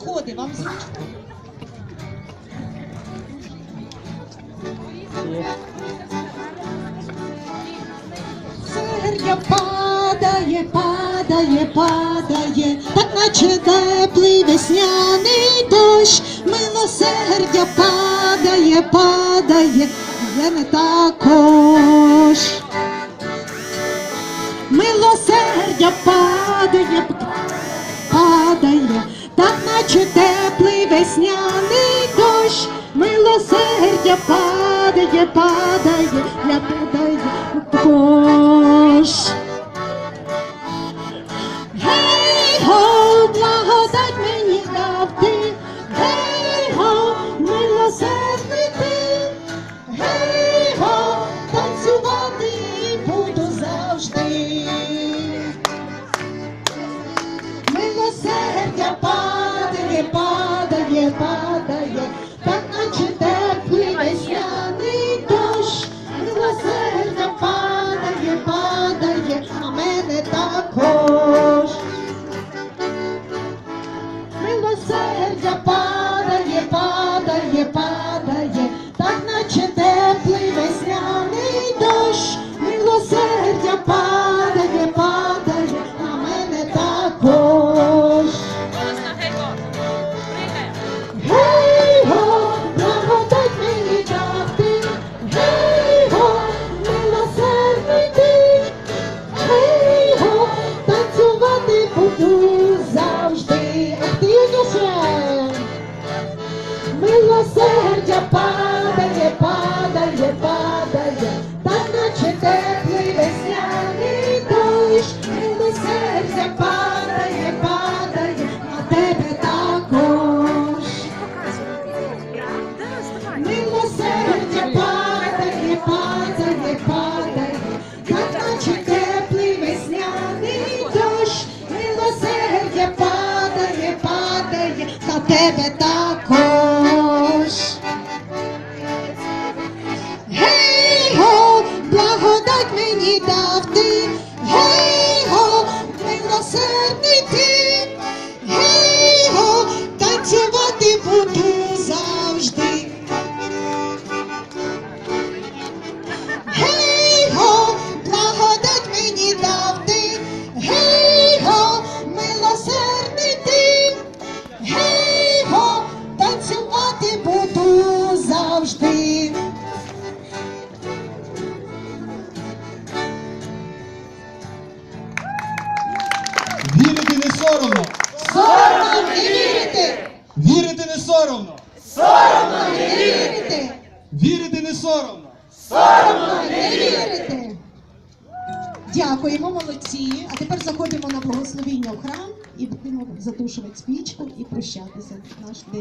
сходи, вам зручно? Сердя падає, падає, падає, так наче теплий весняний дощ, милосердя падає, падає, я не також. Милосердя падає, падає, наче теплий весняний дощ, милосердя падає, падає, я падає також. Гей, го, благодать мені дав ти, гей, го, милосердний падає, падає, так наче падає, падає, на тебе також. Милосердя падає, падає, падає, так наче теплий весняний дощ. Милосердя падає, падає, на тебе також. Eternity соромно. Соромно не вірити! Вірити не соромно. Соромно не вірити! Вірити не соромно. Соромно не вірити! Дякуємо, молодці. А тепер заходимо на благословіння в храм і будемо затушувати спічку і прощатися. Наш день.